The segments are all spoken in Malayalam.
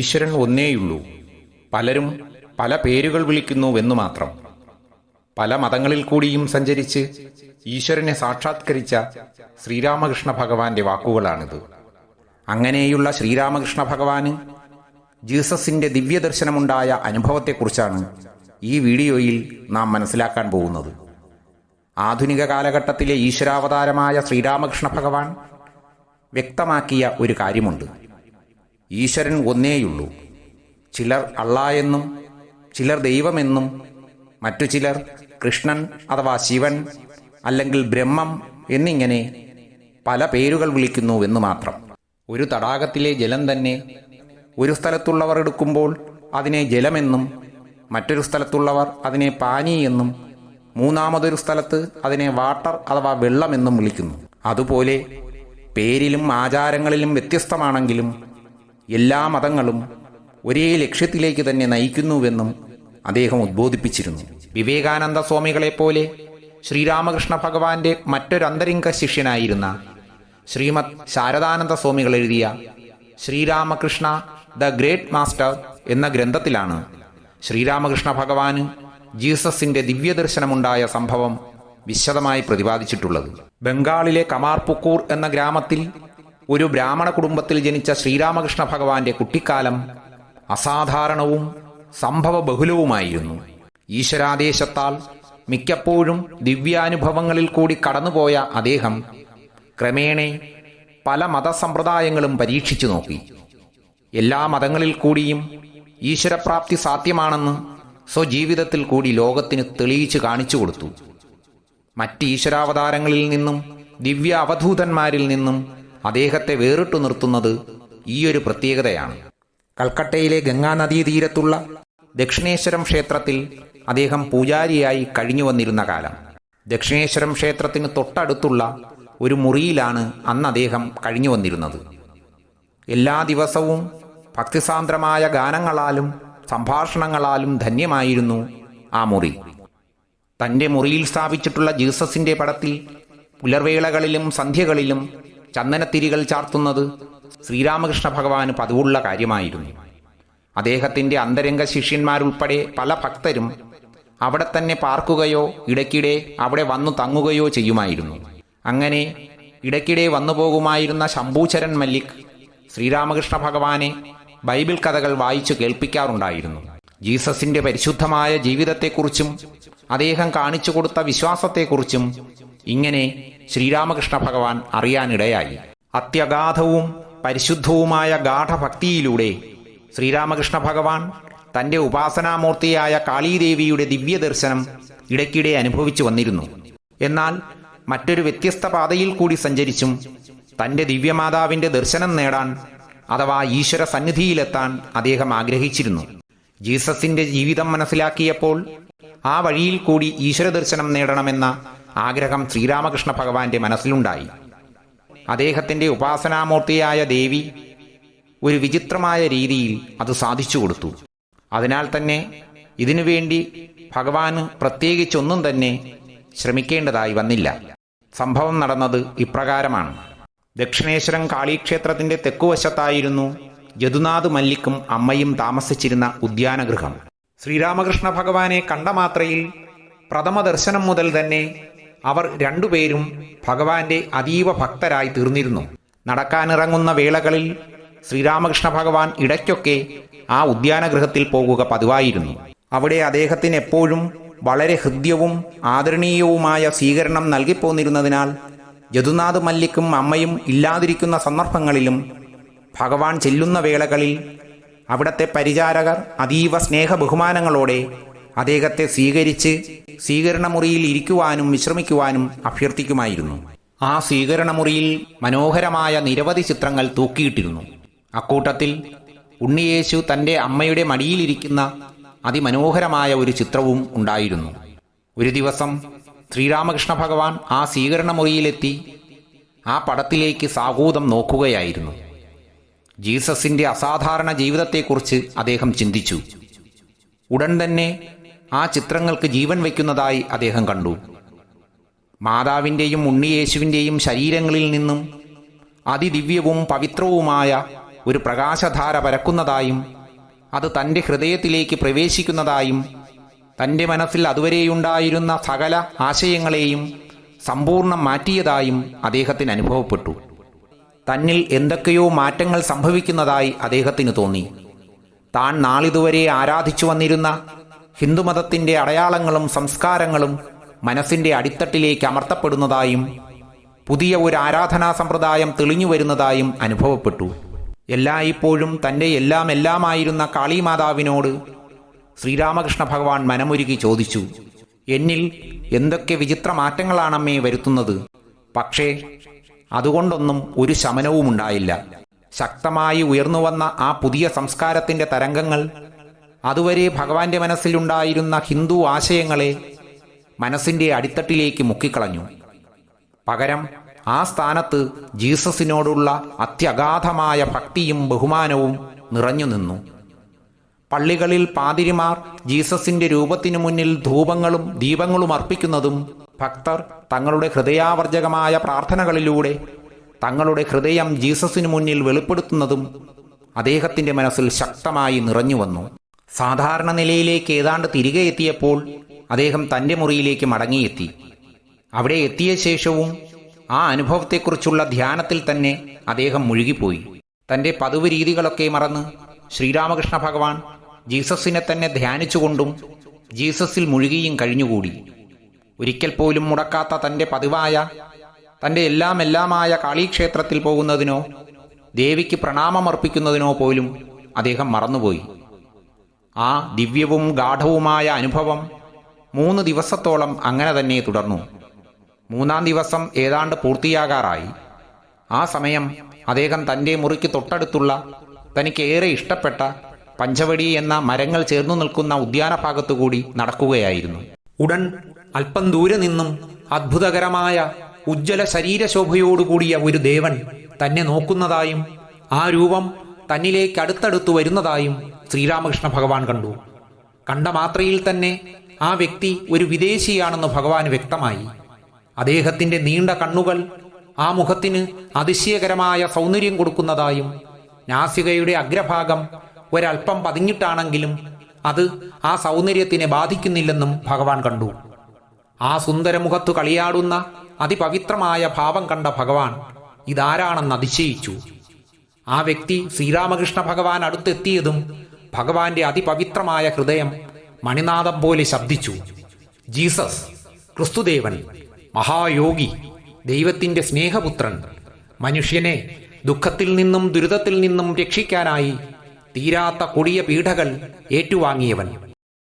ഈശ്വരൻ ഒന്നേയുള്ളൂ. പലരും പല പേരുകൾ വിളിക്കുന്നുവെന്നു മാത്രം. പല മതങ്ങളിൽ കൂടിയും സഞ്ചരിച്ച് ഈശ്വരനെ സാക്ഷാത്കരിച്ച ശ്രീരാമകൃഷ്ണ ഭഗവാന്റെ വാക്കുകളാണിത്. അങ്ങനെയുള്ള ശ്രീരാമകൃഷ്ണ ഭഗവാന് ജീസസിന്റെ ദിവ്യദർശനമുണ്ടായ അനുഭവത്തെക്കുറിച്ചാണ് ഈ വീഡിയോയിൽ നാം മനസ്സിലാക്കാൻ പോകുന്നത്. ആധുനിക കാലഘട്ടത്തിലെ ഈശ്വരാവതാരമായ ശ്രീരാമകൃഷ്ണ ഭഗവാൻ വ്യക്തമാക്കിയ ഒരു കാര്യമുണ്ട്. ഈശ്വരൻ ഒന്നേയുള്ളൂ. ചിലർ അള്ളാ എന്നും ചിലർ ദൈവമെന്നും മറ്റു ചിലർ കൃഷ്ണൻ അഥവാ ശിവൻ അല്ലെങ്കിൽ ബ്രഹ്മം എന്നിങ്ങനെ പല പേരുകൾ വിളിക്കുന്നുവെന്ന് മാത്രം. ഒരു തടാകത്തിലെ ജലം തന്നെ ഒരു സ്ഥലത്തുള്ളവർ എടുക്കുമ്പോൾ അതിനെ ജലമെന്നും മറ്റൊരു സ്ഥലത്തുള്ളവർ അതിനെ പാനി എന്നും മൂന്നാമതൊരു സ്ഥലത്ത് അതിനെ വാട്ടർ അഥവാ വെള്ളമെന്നും വിളിക്കുന്നു. അതുപോലെ പേരിലും ആചാരങ്ങളിലും വ്യത്യസ്തമാണെങ്കിലും എല്ലാ മതങ്ങളും ഒരേ ലക്ഷ്യത്തിലേക്ക് തന്നെ നയിക്കുന്നുവെന്നും അദ്ദേഹം ഉദ്ബോധിപ്പിച്ചിരുന്നു. വിവേകാനന്ദ സ്വാമികളെപ്പോലെ ശ്രീരാമകൃഷ്ണ ഭഗവാന്റെ മറ്റൊരു അന്തരിംഗ ശിഷ്യനായിരുന്ന ശ്രീമദ് ശാരദാനന്ദ സ്വാമികൾ എഴുതിയ ശ്രീരാമകൃഷ്ണ ദ ഗ്രേറ്റ് മാസ്റ്റർ എന്ന ഗ്രന്ഥത്തിലാണ് ശ്രീരാമകൃഷ്ണ ഭഗവാന് ജീസസിന്റെ ദിവ്യദർശനമുണ്ടായ സംഭവം വിശദമായി പ്രതിപാദിച്ചിട്ടുള്ളത്. ബംഗാളിലെ കമാർപുക്കൂർ എന്ന ഗ്രാമത്തിൽ ഒരു ബ്രാഹ്മണ കുടുംബത്തിൽ ജനിച്ച ശ്രീരാമകൃഷ്ണ ഭഗവാന്റെ കുട്ടിക്കാലം അസാധാരണവും സംഭവ ബഹുലവുമായിരുന്നു ഈശ്വരാദേശത്താൽ മിക്കപ്പോഴും ദിവ്യാനുഭവങ്ങളിൽ കൂടി കടന്നുപോയ അദ്ദേഹം ക്രമേണ പല മതസമ്പ്രദായങ്ങളും പരീക്ഷിച്ചു നോക്കി. എല്ലാ മതങ്ങളിൽ കൂടിയും ഈശ്വരപ്രാപ്തി സാധ്യമാണെന്ന് സ്വജീവിതത്തിൽ കൂടി ലോകത്തിന് തെളിയിച്ചു കാണിച്ചു കൊടുത്തു. മറ്റ് ഈശ്വരാവതാരങ്ങളിൽ നിന്നും ദിവ്യ അവധൂതന്മാരിൽ നിന്നും അദ്ദേഹത്തെ വേറിട്ടു നിർത്തുന്നത് ഒരു പ്രത്യേകതയാണ്. കൽക്കട്ടയിലെ ഗംഗാനദീതീരത്തുള്ള ദക്ഷിണേശ്വരം ക്ഷേത്രത്തിൽ അദ്ദേഹം പൂജാരിയായി കഴിഞ്ഞു വന്നിരുന്ന കാലം. ദക്ഷിണേശ്വരം ക്ഷേത്രത്തിന് തൊട്ടടുത്തുള്ള ഒരു മുറിയിലാണ് അന്ന് അദ്ദേഹം കഴിഞ്ഞു വന്നിരുന്നത്. എല്ലാ ദിവസവും ഭക്തിസാന്ദ്രമായ ഗാനങ്ങളാലും സംഭാഷണങ്ങളാലും ധന്യമായിരുന്നു ആ മുറി. തന്റെ മുറിയിൽ സ്ഥാപിച്ചിട്ടുള്ള ജീസസിന്റെ പടത്തിൽ പുലർവേളകളിലും സന്ധ്യകളിലും ചന്ദനത്തിരികൾ ചാർത്തുന്നത് ശ്രീരാമകൃഷ്ണ ഭഗവാന് പതിവുള്ള കാര്യമായിരുന്നു. അദ്ദേഹത്തിന്റെ അന്തരംഗ ശിഷ്യന്മാരുൾപ്പെടെ പല ഭക്തരും അവിടെ തന്നെ പാർക്കുകയോ ഇടയ്ക്കിടെ അവിടെ വന്നു തങ്ങുകയോ ചെയ്യുമായിരുന്നു. അങ്ങനെ ഇടയ്ക്കിടെ വന്നു പോകുമായിരുന്ന ശംഭൂചരൻ മല്ലിക് ശ്രീരാമകൃഷ്ണ ഭഗവാനെ ബൈബിൾ കഥകൾ വായിച്ചു കേൾപ്പിക്കാറുണ്ടായിരുന്നു. ജീസസിന്റെ പരിശുദ്ധമായ ജീവിതത്തെക്കുറിച്ചും അദ്ദേഹം കാണിച്ചു കൊടുത്ത വിശ്വാസത്തെക്കുറിച്ചും ഇങ്ങനെ ശ്രീരാമകൃഷ്ണ ഭഗവാൻ അറിയാനിടയായി. അത്യഗാധവും പരിശുദ്ധവുമായ ഗാഠഭക്തിയിലൂടെ ശ്രീരാമകൃഷ്ണ ഭഗവാൻ തന്റെ ഉപാസനാമൂർത്തിയായ കാളീദേവിയുടെ ദിവ്യദർശനം ഇടയ്ക്കിടെ അനുഭവിച്ചു വന്നിരുന്നു. എന്നാൽ മറ്റൊരു വ്യത്യസ്ത പാതയിൽ കൂടി സഞ്ചരിച്ചും തന്റെ ദിവ്യമാതാവിന്റെ ദർശനം നേടാൻ അഥവാ ഈശ്വര സന്നിധിയിലെത്താൻ അദ്ദേഹം ആഗ്രഹിച്ചിരുന്നു. ജീസസിന്റെ ജീവിതം മനസ്സിലാക്കിയപ്പോൾ ആ വഴിയിൽ കൂടി ഈശ്വര ദർശനം നേടണമെന്ന ആഗ്രഹം ശ്രീരാമകൃഷ്ണ ഭഗവാന്റെ മനസ്സിലുണ്ടായി. അദ്ദേഹത്തിന്റെ ഉപാസനാമൂർത്തിയായ ദേവി ഒരു വിചിത്രമായ രീതിയിൽ അത് സാധിച്ചു കൊടുത്തു. അതിനാൽ തന്നെ ഇതിനുവേണ്ടി ഭഗവാന് പ്രത്യേകിച്ചൊന്നും തന്നെ ശ്രമിക്കേണ്ടതായി വന്നില്ല. സംഭവം നടന്നത് ഇപ്രകാരമാണ്. ദക്ഷിണേശ്വരം കാളീക്ഷേത്രത്തിന്റെ തെക്കുവശത്തായിരുന്നു യദുനാഥ് മല്ലിക്കും അമ്മയും താമസിച്ചിരുന്ന ഉദ്യാനഗൃഹം. ശ്രീരാമകൃഷ്ണ ഭഗവാനെ കണ്ട മാത്രയിൽ പ്രഥമ ദർശനം മുതൽ തന്നെ അവർ രണ്ടുപേരും ഭഗവാന്റെ അതീവ ഭക്തരായി തീർന്നിരുന്നു. നടക്കാനിറങ്ങുന്ന വേളകളിൽ ശ്രീരാമകൃഷ്ണ ഭഗവാൻ ഇടയ്ക്കൊക്കെ ആ ഉദ്യാനഗൃഹത്തിൽ പോകുക പതിവായിരുന്നു. അവിടെ അദ്ദേഹത്തിന് എപ്പോഴും വളരെ ഹൃദ്യവും ആദരണീയവുമായ സ്വീകരണം നൽകിപ്പോന്നിരുന്നതിനാൽ യദുനാഥ് മല്ലിക്കും അമ്മയും ഇല്ലാതിരിക്കുന്ന സന്ദർഭങ്ങളിലും ഭഗവാൻ ചെല്ലുന്ന വേളകളിൽ അവിടത്തെ പരിചാരകർ അതീവ സ്നേഹ ബഹുമാനങ്ങളോടെ അദ്ദേഹത്തെ സ്വീകരിച്ച് സ്വീകരണമുറിയിൽ ഇരിക്കുവാനും വിശ്രമിക്കുവാനും അഭ്യർത്ഥിക്കുമായിരുന്നു. ആ സ്വീകരണമുറിയിൽ മനോഹരമായ നിരവധി ചിത്രങ്ങൾ തൂക്കിയിട്ടിരുന്നു. അക്കൂട്ടത്തിൽ ഉണ്ണിയേശു തന്റെ അമ്മയുടെ മടിയിലിരിക്കുന്ന അതിമനോഹരമായ ഒരു ചിത്രവും ഉണ്ടായിരുന്നു. ഒരു ദിവസം ശ്രീരാമകൃഷ്ണ ഭഗവാൻ ആ സ്വീകരണമുറിയിലെത്തി ആ പടത്തിലേക്ക് സാഹൂതം നോക്കുകയായിരുന്നു. ജീസസിന്റെ അസാധാരണ ജീവിതത്തെക്കുറിച്ച് അദ്ദേഹം ചിന്തിച്ചു. ഉടൻ തന്നെ ആ ചിത്രങ്ങൾക്ക് ജീവൻ വയ്ക്കുന്നതായി അദ്ദേഹം കണ്ടു. മാതാവിന്റെയും ഉണ്ണിയേശുവിന്റെയും ശരീരങ്ങളിൽ നിന്നും അതിദിവ്യവും പവിത്രവുമായ ഒരു പ്രകാശധാര പരക്കുന്നതായും അത് തന്റെ ഹൃദയത്തിലേക്ക് പ്രവേശിക്കുന്നതായും തന്റെ മനസ്സിൽ അതുവരെയുണ്ടായിരുന്ന സകല ആശയങ്ങളെയും സമ്പൂർണം മാറ്റിയതായും അദ്ദേഹത്തിന് അനുഭവപ്പെട്ടു. തന്നിൽ എന്തൊക്കെയോ മാറ്റങ്ങൾ സംഭവിക്കുന്നതായി അദ്ദേഹത്തിന് തോന്നി. താൻ നാളിതുവരെ ആരാധിച്ചു വന്നിരുന്ന ഹിന്ദുമതത്തിന്റെ അടയാളങ്ങളും സംസ്കാരങ്ങളും മനസ്സിന്റെ അടിത്തട്ടിലേക്ക് അമർത്തപ്പെടുന്നതായും പുതിയ ഒരു ആരാധനാ സമ്പ്രദായം തെളിഞ്ഞു വരുന്നതായും അനുഭവപ്പെട്ടു. എല്ലായ്പ്പോഴും തന്റെ എല്ലാം എല്ലാമായിരുന്ന കാളിമാതാവിനോട് ശ്രീരാമകൃഷ്ണ ഭഗവാൻ മനമൊരുക്കി ചോദിച്ചു എന്നിൽ എന്തൊക്കെ വിചിത്ര മാറ്റങ്ങളാണമ്മേ വരുത്തുന്നത്? പക്ഷേ അതുകൊണ്ടൊന്നും ഒരു ശമനവും ഉണ്ടായില്ല ശക്തമായി ഉയർന്നുവന്ന ആ പുതിയ സംസ്കാരത്തിന്റെ തരംഗങ്ങൾ അതുവരെ ഭഗവാന്റെ മനസ്സിലുണ്ടായിരുന്ന ഹിന്ദു ആശയങ്ങളെ മനസ്സിന്റെ അടിത്തട്ടിലേക്ക് മുക്കിക്കളഞ്ഞു. പകരം ആ സ്ഥാനത്ത് ജീസസിനോടുള്ള അത്യഗാധമായ ഭക്തിയും ബഹുമാനവും നിറഞ്ഞു നിന്നു. പള്ളികളിൽ പാതിരിമാർ ജീസസിന്റെ രൂപത്തിനു മുന്നിൽ ധൂപങ്ങളും ദീപങ്ങളും അർപ്പിക്കുന്നതും ഭക്തർ തങ്ങളുടെ ഹൃദയാവർജകമായ പ്രാർത്ഥനകളിലൂടെ തങ്ങളുടെ ഹൃദയം ജീസസിനു മുന്നിൽ വെളിപ്പെടുത്തുന്നതും അദ്ദേഹത്തിന്റെ മനസ്സിൽ ശക്തമായി നിറഞ്ഞു വന്നു. സാധാരണ നിലയിലേക്ക് ഏതാണ്ട് തിരികെ എത്തിയപ്പോൾ അദ്ദേഹം തന്റെ മുറിയിലേക്ക് മടങ്ങിയെത്തി. അവിടെ എത്തിയ ശേഷവും ആ അനുഭവത്തെക്കുറിച്ചുള്ള ധ്യാനത്തിൽ തന്നെ അദ്ദേഹം മുഴുകിപ്പോയി. തന്റെ പതിവ് രീതികളൊക്കെ മറന്ന് ശ്രീരാമകൃഷ്ണ ഭഗവാൻ ജീസസിനെ തന്നെ ധ്യാനിച്ചുകൊണ്ടും ജീസസിൽ മുഴുകിയും കഴിഞ്ഞുകൂടി. ഒരിക്കൽ പോലും മുടക്കാത്ത തന്റെ പതിവായ തന്റെ എല്ലാം എല്ലാമായ കാളീക്ഷേത്രത്തിൽ പോകുന്നതിനോ ദേവിക്ക് പ്രണാമം അർപ്പിക്കുന്നതിനോ പോലും അദ്ദേഹം മറന്നുപോയി. ആ ദിവ്യവും ഗാഠവുമായ അനുഭവം മൂന്ന് ദിവസത്തോളം അങ്ങനെ തന്നെ തുടർന്നു. മൂന്നാം ദിവസം ഏതാണ്ട് പൂർത്തിയാകാറായി. ആ സമയം അദ്ദേഹം തന്റെ മുറിക്ക് തൊട്ടടുത്തുള്ള തനിക്ക് ഏറെ ഇഷ്ടപ്പെട്ട പഞ്ചവടി എന്ന മരങ്ങൾ ചേർന്നു നിൽക്കുന്ന ഉദ്യാനഭാഗത്തുകൂടി നടക്കുകയായിരുന്നു. ഉടൻ അല്പം ദൂരെ നിന്നും അത്ഭുതകരമായ ഉജ്ജ്വല ശരീരശോഭയോടുകൂടിയ ഒരു ദേവൻ തന്നെ നോക്കുന്നതായും ആ രൂപം തന്നിലേക്ക് അടുത്തടുത്തു വരുന്നതായും ശ്രീരാമകൃഷ്ണ ഭഗവാൻ കണ്ടു. കണ്ട മാത്രയിൽ തന്നെ ആ വ്യക്തി ഒരു വിദേശിയാണെന്ന് ഭഗവാൻ വ്യക്തമായി. അദ്ദേഹത്തിന്റെ നീണ്ട കണ്ണുകൾ ആ മുഖത്തിന് അതിശയകരമായ സൗന്ദര്യം കൊടുക്കുന്നതായും നാസികയുടെ അഗ്രഭാഗം ഒരൽപ്പം പതിഞ്ഞിട്ടാണെങ്കിലും അത് ആ സൗന്ദര്യത്തിനെ ബാധിക്കുന്നില്ലെന്നും ഭഗവാൻ കണ്ടു. ആ സുന്ദരമുഖത്തു കളിയാടുന്ന അതിപവിത്രമായ ഭാവം കണ്ട ഭഗവാൻ ഇതാരാണെന്ന് അതിശയിച്ചു. ആ വ്യക്തി ശ്രീരാമകൃഷ്ണ ഭഗവാൻ അടുത്തെത്തിയതും ഭഗവാന്റെ അതിപവിത്രമായ ഹൃദയം മണിനാഥം പോലെ ശബ്ദിച്ചു. ജീസസ് ക്രിസ്തുദേവൻ മഹായോഗി ദൈവത്തിന്റെ സ്നേഹപുത്രൻ മനുഷ്യനെ ദുഃഖത്തിൽ നിന്നും ദുരിതത്തിൽ നിന്നും രക്ഷിക്കാനായി തീരാത്ത കൊടിയ പീഠകൾ ഏറ്റുവാങ്ങിയവൻ.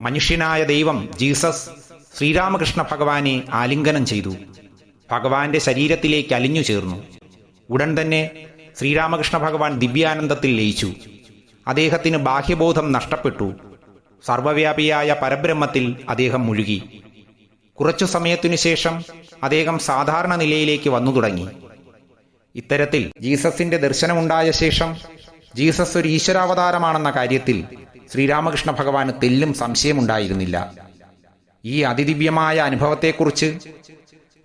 മനുഷ്യനായ ദൈവം ജീസസ് ശ്രീരാമകൃഷ്ണ ഭഗവാനെ ആലിംഗനം ചെയ്തു. ഭഗവാന്റെ ശരീരത്തിലേക്ക് അലിഞ്ഞു ചേർന്നു ഉടൻ തന്നെ ശ്രീരാമകൃഷ്ണ ഭഗവാൻ ദിവ്യാനന്ദത്തിൽ ലയിച്ചു. അദ്ദേഹത്തിന് ബാഹ്യബോധം നഷ്ടപ്പെട്ടു. സർവവ്യാപിയായ പരബ്രഹ്മത്തിൽ അദ്ദേഹം മുഴുകി. കുറച്ചു സമയത്തിനു ശേഷം അദ്ദേഹം സാധാരണ നിലയിലേക്ക് വന്നു തുടങ്ങി. ഇത്തരത്തിൽ ജീസസിന്റെ ദർശനമുണ്ടായ ശേഷം ജീസസ് ഒരു ഈശ്വരാവതാരമാണെന്ന കാര്യത്തിൽ ശ്രീരാമകൃഷ്ണ ഭഗവാന് തെല്ലും സംശയമുണ്ടായിരുന്നില്ല. ഈ അതിദിവ്യമായ അനുഭവത്തെക്കുറിച്ച്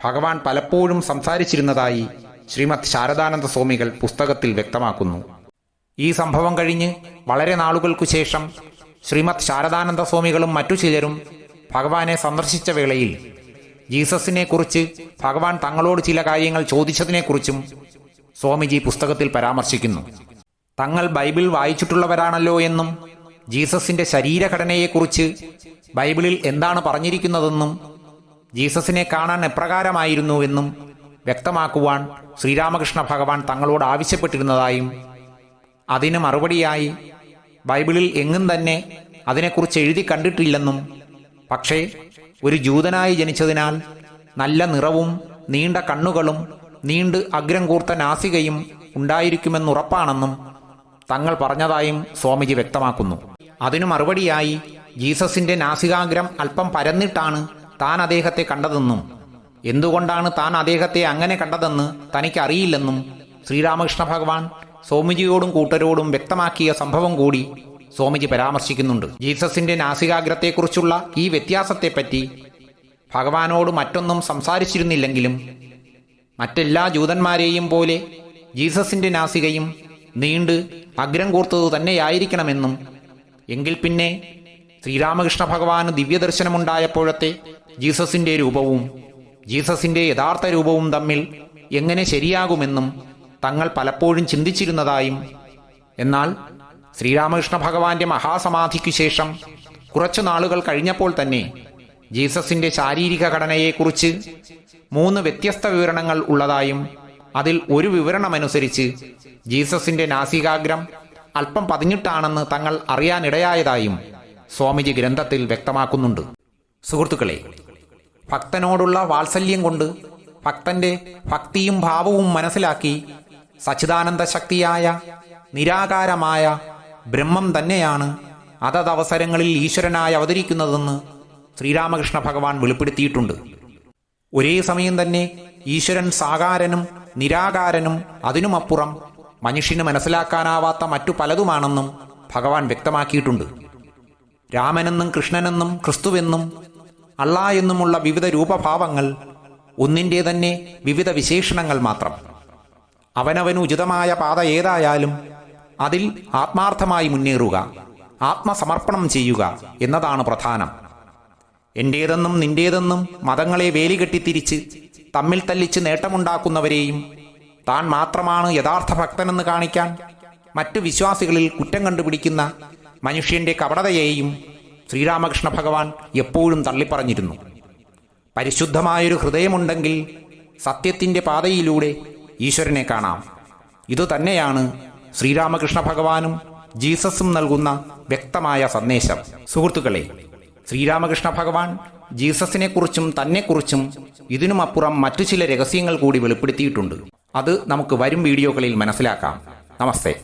ഭഗവാൻ പലപ്പോഴും സംസാരിച്ചിരുന്നതായി ശ്രീമദ് ശാരദാനന്ദ സ്വാമികൾ പുസ്തകത്തിൽ വ്യക്തമാക്കുന്നു. ഈ സംഭവം കഴിഞ്ഞ് വളരെ നാളുകൾക്കു ശേഷം ശ്രീമദ് ശാരദാനന്ദ സ്വാമികളും മറ്റു ചിലരും ഭഗവാനെ സന്ദർശിച്ച വേളയിൽ ജീസസിനെ കുറിച്ച് ഭഗവാൻ തങ്ങളോട് ചില കാര്യങ്ങൾ ചോദിച്ചതിനെക്കുറിച്ചും സ്വാമിജി പുസ്തകത്തിൽ പരാമർശിക്കുന്നു. തങ്ങൾ ബൈബിൾ വായിച്ചിട്ടുള്ളവരാണല്ലോ എന്നും ജീസസിന്റെ ശരീരഘടനയെക്കുറിച്ച് ബൈബിളിൽ എന്താണ് പറഞ്ഞിരിക്കുന്നതെന്നും ജീസസിനെ കാണാൻ എപ്രകാരമായിരുന്നുവെന്നും വ്യക്തമാക്കുവാൻ ശ്രീരാമകൃഷ്ണ ഭഗവാൻ തങ്ങളോട് ആവശ്യപ്പെട്ടിരുന്നതായും അതിന് മറുപടിയായി ബൈബിളിൽ എങ്ങും തന്നെ അതിനെക്കുറിച്ച് എഴുതി കണ്ടിട്ടില്ലെന്നും പക്ഷേ ഒരു ജൂതനായി ജനിച്ചതിനാൽ നല്ല നിറവും നീണ്ട കണ്ണുകളും നീണ്ട് അഗ്രം കൂർത്ത നാസികയും ഉണ്ടായിരിക്കുമെന്നുറപ്പാണെന്നും തങ്ങൾ പറഞ്ഞതായും സ്വാമിജി വ്യക്തമാക്കുന്നു. അതിനു മറുപടിയായി ജീസസിന്റെ നാസികാഗ്രം അല്പം പരന്നിട്ടാണ് താൻ അദ്ദേഹത്തെ കണ്ടതെന്നും എന്തുകൊണ്ടാണ് താൻ അദ്ദേഹത്തെ അങ്ങനെ കണ്ടതെന്ന് തനിക്കറിയില്ലെന്നും ശ്രീരാമകൃഷ്ണ ഭഗവാൻ സ്വാമിജിയോടും കൂട്ടരോടും വ്യക്തമാക്കിയ സംഭവം കൂടി സ്വാമിജി പരാമർശിക്കുന്നുണ്ട്. ജീസസിന്റെ നാസികാഗ്രത്തെക്കുറിച്ചുള്ള ഈ വ്യത്യാസത്തെപ്പറ്റി ഭഗവാനോട് മറ്റൊന്നും സംസാരിച്ചിരുന്നില്ലെങ്കിലും മറ്റെല്ലാ ജൂതന്മാരെയും പോലെ ജീസസിന്റെ നാസികയും നീണ്ട് അഗ്രം കൂർത്തതു തന്നെയായിരിക്കണമെന്നും എങ്കിൽ പിന്നെ ശ്രീരാമകൃഷ്ണ ഭഗവാന് ദിവ്യദർശനമുണ്ടായപ്പോഴത്തെ ജീസസിന്റെ രൂപവും ജീസസിന്റെ യഥാർത്ഥ രൂപവും തമ്മിൽ എങ്ങനെ ശരിയാകുമെന്നും തങ്ങൾ പലപ്പോഴും ചിന്തിച്ചിരുന്നതായും എന്നാൽ ശ്രീരാമകൃഷ്ണ ഭഗവാന്റെ മഹാസമാധിക്കു ശേഷം കുറച്ചു നാളുകൾ കഴിഞ്ഞപ്പോൾ തന്നെ ജീസസിന്റെ ശാരീരിക ഘടനയെക്കുറിച്ച് മൂന്ന് വ്യത്യസ്ത വിവരണങ്ങൾ ഉള്ളതായും അതിൽ ഒരു വിവരണമനുസരിച്ച് ജീസസിന്റെ നാസികാഗ്രം അല്പം പതിഞ്ഞിട്ടാണെന്ന് തങ്ങൾ അറിയാനിടയായതായും സ്വാമിജി ഗ്രന്ഥത്തിൽ വ്യക്തമാക്കുന്നുണ്ട്. സുഹൃത്തുക്കളെ ഭക്തനോടുള്ള വാത്സല്യം കൊണ്ട് ഭക്തന്റെ ഭക്തിയും ഭാവവും മനസ്സിലാക്കി സച്ചിദാനന്ദ ശക്തിയായ നിരാകാരമായ ബ്രഹ്മം തന്നെയാണ് അതതവസരങ്ങളിൽ ഈശ്വരനായി അവതരിക്കുന്നതെന്ന് ശ്രീരാമകൃഷ്ണ ഭഗവാൻ വെളിപ്പെടുത്തിയിട്ടുണ്ട്. ഒരേ സമയം തന്നെ ഈശ്വരൻ സാകാരനും നിരാകാരനും അതിനുമപ്പുറം മനുഷ്യന് മനസ്സിലാക്കാനാവാത്ത മറ്റു പലതുമാണെന്നും ഭഗവാൻ വ്യക്തമാക്കിയിട്ടുണ്ട്. രാമനെന്നും കൃഷ്ണനെന്നും ക്രിസ്തുവെന്നും അള്ളാ എന്നുമുള്ള വിവിധ രൂപഭാവങ്ങൾ ഒന്നിന്റെ തന്നെ വിവിധ വിശേഷണങ്ങൾ മാത്രം. അവനവന് ഉചിതമായ പാത ഏതായാലും അതിൽ ആത്മാർത്ഥമായി മുന്നേറുക ആത്മസമർപ്പണം ചെയ്യുക എന്നതാണ് പ്രധാനം. എന്റേതെന്നും നിന്റേതെന്നും മതങ്ങളെ വേലികെട്ടിത്തിരിച്ച് തമ്മിൽ തല്ലിച്ച് നേട്ടമുണ്ടാക്കുന്നവരെയും താൻ മാത്രമാണ് യഥാർത്ഥ ഭക്തനെന്ന് കാണിക്കാൻ മറ്റു വിശ്വാസികളിൽ കുറ്റം കണ്ടുപിടിക്കുന്ന മനുഷ്യന്റെ കപടതയെയും ശ്രീരാമകൃഷ്ണ ഭഗവാൻ എപ്പോഴും തള്ളിപ്പറഞ്ഞിരുന്നു. പരിശുദ്ധമായൊരു ഹൃദയമുണ്ടെങ്കിൽ സത്യത്തിന്റെ പാതയിലൂടെ ഈശ്വരനെ കാണാം. ഇതുതന്നെയാണ് ശ്രീരാമകൃഷ്ണ ഭഗവാനും ജീസസും നൽകുന്ന വ്യക്തമായ സന്ദേശം. സുഹൃത്തുക്കളെ ശ്രീരാമകൃഷ്ണ ഭഗവാൻ ജീസസിനെക്കുറിച്ചും തന്നെക്കുറിച്ചും ഇതിനുമപ്പുറം മറ്റു ചില രഹസ്യങ്ങൾ കൂടി വെളിപ്പെടുത്തിയിട്ടുണ്ട്. അത് നമുക്ക് വരും വീഡിയോകളിൽ മനസ്സിലാക്കാം. നമസ്തേ.